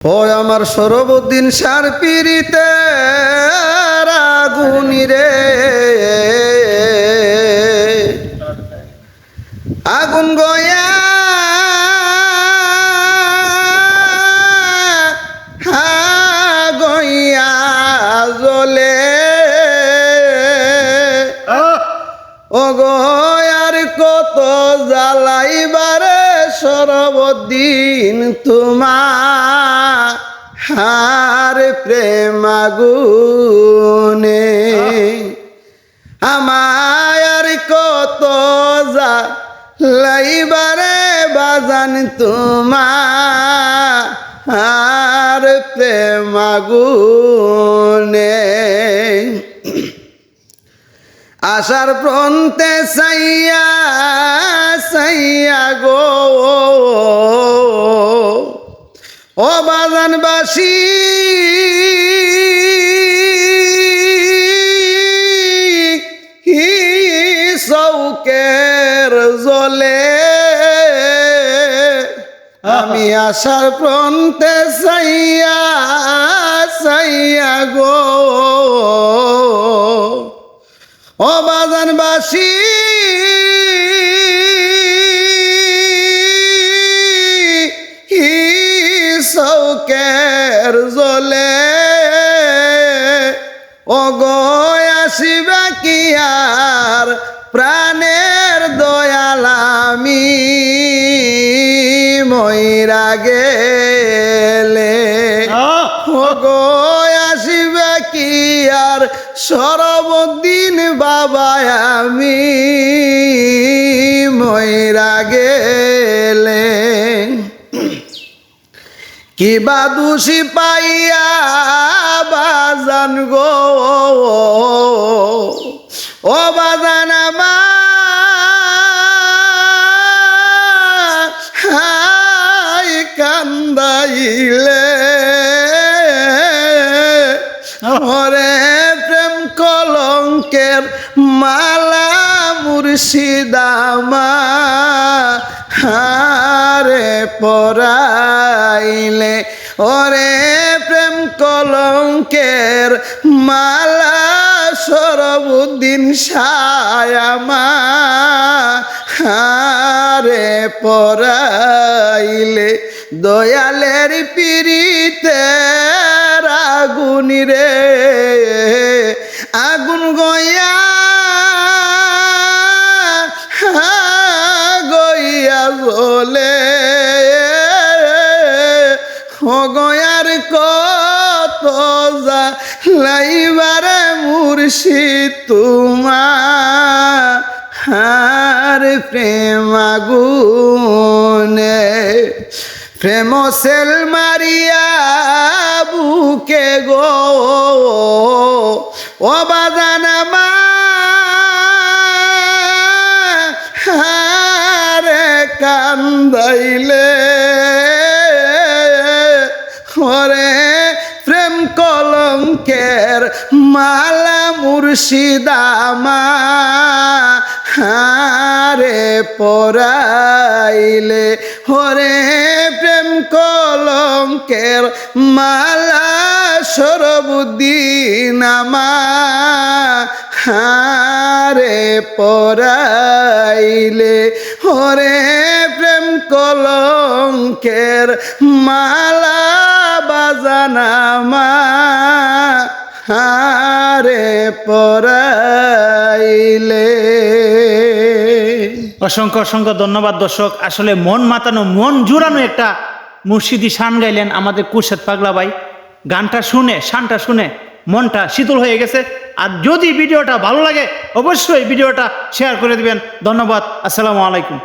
ও আমার সরবুদ্দিন সার পিড়িতে আগুনি রে। আগুন গয়া হা গইয়া জ্বলে। ও গো আর কত জ্বালাইবারে সরবদিন তোমার হার প্রেমাগুনে আমায় কত জ্বালাইবারে বাজান তোমার হার প্রেমাগুনে আশার প্রন্তে সাইয়া সাইয়া গো। ও বাজানবাসী চৌকের জলে? আমি আশার প্রন্তে সাইয়া সাইয়া গো। সরবদিন বাবা আমি ময়রা গেলে। কিবা দোষী পাইয়া বাজান গো। ও বাজান হাই কান্দাইলে। মালা মুর্শিদামা হারে পরাইলে। ওরে প্রেম কলঙ্কের মালা সরবুদ্দিন সায়ামা হারে পরাইলে। দয়ালের পিড়িতে গয়ার কত যা লাইবারে মুর্শিদ তোমার হার প্রেমাগুনে প্রেম সেল মারিয়া বুকে গো। ও বাদানামা হারে কান্দাইলে। মালা মুর্শিদামা হারে পরাইলে। হরে প্রেম কলঙ্কের মালা সরবুদ্দিন আমা হারে পরাইলে। হরে প্রেম কলঙ্কের মালা বাজানামা হারে পরাইলে অসংখ্য অসংখ্য ধন্যবাদ দর্শক। আসলে মন মাতানো, মন জুড়ানো একটা মুর্শিদি শান গাইলেন আমাদের কুরশেদ পাগলা ভাই। গানটা শুনে, শানটা শুনে মনটা শীতল হয়ে গেছে। আর যদি ভিডিওটা ভালো লাগে, অবশ্যই ভিডিওটা শেয়ার করে দিবেন। ধন্যবাদ। আসসালামু আলাইকুম।